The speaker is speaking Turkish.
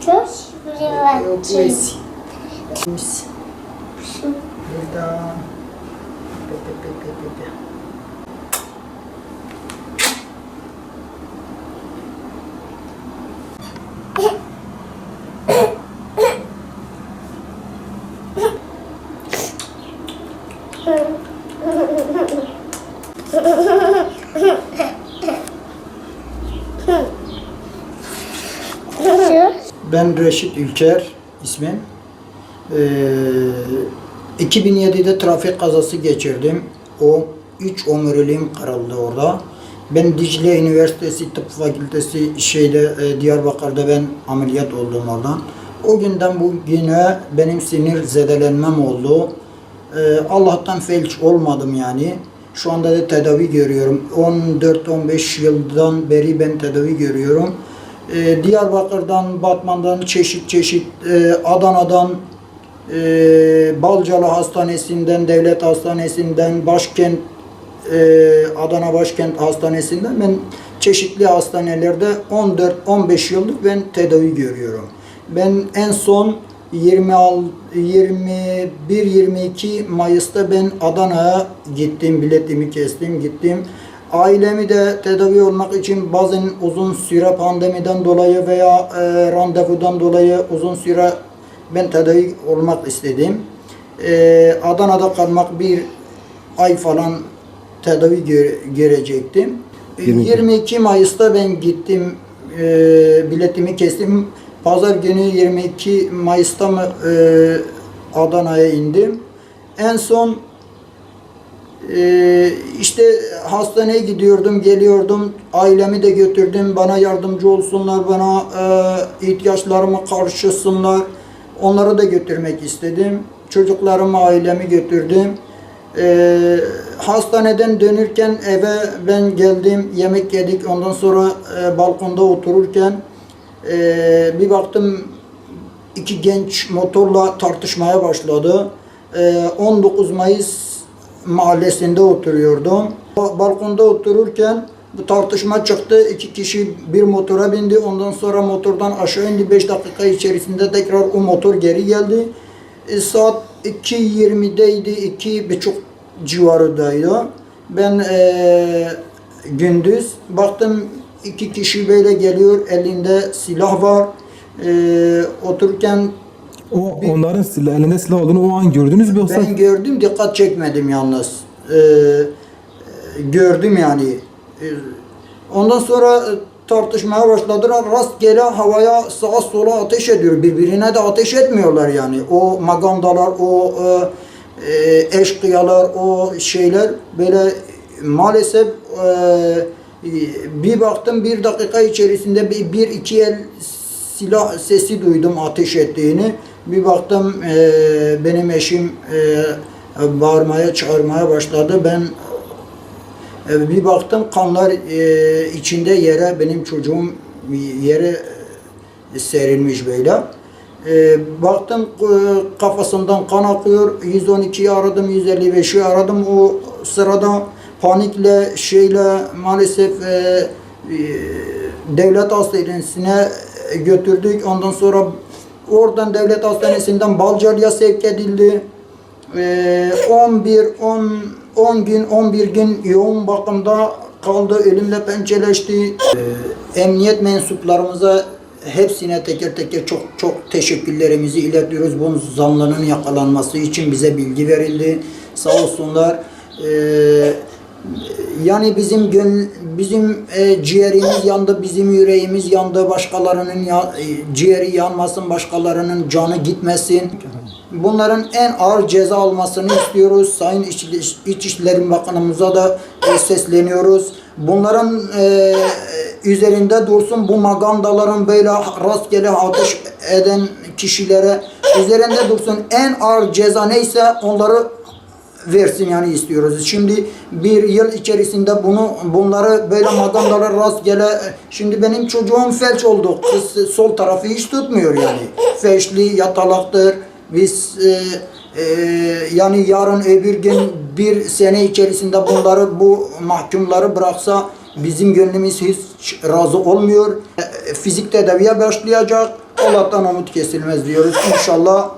Coś wlewaczyć. Coś. Pyta. Pyta, pyta, pyta. Sure. Ben Reşit Ülker ismim. Ee, 2007'de trafik kazası geçirdim. O üç omuriliğim kırıldı orada. Ben Dicle Üniversitesi Tıp Fakültesi şeyde e, Diyarbakır'da ben ameliyat oldum oradan. O günden bugüne benim sinir zedelenmem oldu. Ee, Allah'tan felç olmadım yani. Şu anda da tedavi görüyorum. 14-15 yıldan beri ben tedavi görüyorum. Ee, Diyarbakır'dan, Batman'dan çeşit çeşit, e, Adana'dan, e, Balcalı Hastanesi'nden, Devlet Hastanesi'nden, Başkent, e, Adana Başkent Hastanesi'nden ben çeşitli hastanelerde 14-15 yıllık ben tedavi görüyorum. Ben en son 21-22 Mayıs'ta ben Adana'ya gittim, biletimi kestim, gittim. Ailemi de tedavi olmak için bazen uzun süre pandemiden dolayı veya e, randevudan dolayı uzun süre ben tedavi olmak istedim. E, Adana'da kalmak bir ay falan tedavi gö- görecektim. 22. 22 Mayıs'ta ben gittim, e, biletimi kestim. Pazar günü 22 Mayıs'ta mı e, Adana'ya indim. En son ee, işte hastaneye gidiyordum, geliyordum. Ailemi de götürdüm. Bana yardımcı olsunlar, bana e, ihtiyaçlarımı karşısınlar. Onları da götürmek istedim. Çocuklarımı, ailemi götürdüm. Ee, hastaneden dönürken eve ben geldim, yemek yedik. Ondan sonra e, balkonda otururken e, bir baktım iki genç motorla tartışmaya başladı. Ee, 19 Mayıs mahallesinde oturuyordum. Ba- Balkonda otururken bu tartışma çıktı. İki kişi bir motora bindi. Ondan sonra motordan aşağı indi. 5 dakika içerisinde tekrar o motor geri geldi. E, saat 2.20'deydi. 2.30 civarındaydı. Ben e, gündüz baktım iki kişi böyle geliyor. Elinde silah var. E, otururken O onların silah, elinde silah olduğunu o an gördünüz mü yoksa? ben gördüm dikkat çekmedim yalnız. Ee, gördüm yani. Ee, ondan sonra e, tartışmaya başladılar. Rastgele havaya sağa sola ateş ediyor. Birbirine de ateş etmiyorlar yani. O magandalar, o e, e, eşkıyalar, o şeyler böyle maalesef e, bir baktım bir dakika içerisinde bir, bir iki el silah sesi duydum ateş ettiğini. Bir baktım e, benim eşim e, bağırmaya çağırmaya başladı. Ben e, bir baktım kanlar e, içinde yere benim çocuğum yere e, serilmiş böyle. E, baktım e, kafasından kan akıyor. 112'yi aradım, 155'i aradım. O sırada panikle şeyle maalesef e, e, devlet hastanesine götürdük. Ondan sonra oradan devlet hastanesinden Balcalı'ya sevk edildi. Ee, 11 10 10 gün 11 gün yoğun bakımda kaldı. Ölümle pençeleşti. Ee, emniyet mensuplarımıza hepsine teker teker çok çok teşekkürlerimizi iletiyoruz. Bu zanlının yakalanması için bize bilgi verildi. Sağ olsunlar. Ee, yani bizim gönül, bizim e, ciğerimiz yandı, bizim yüreğimiz yandı. Başkalarının ya, e, ciğeri yanmasın, başkalarının canı gitmesin. Bunların en ağır ceza almasını istiyoruz. Sayın İç, İçişleri Bakanımıza da e, sesleniyoruz. Bunların e, üzerinde dursun bu magandaların böyle rastgele ateş eden kişilere üzerinde dursun. En ağır ceza neyse onları versin yani istiyoruz. Şimdi bir yıl içerisinde bunu bunları böyle magandalar rastgele şimdi benim çocuğum felç oldu. Kız sol tarafı hiç tutmuyor yani. Felçli yatalaktır. Biz e, e, yani yarın öbür gün bir sene içerisinde bunları bu mahkumları bıraksa bizim gönlümüz hiç razı olmuyor. E, Fizik tedaviye başlayacak. Allah'tan umut kesilmez diyoruz. İnşallah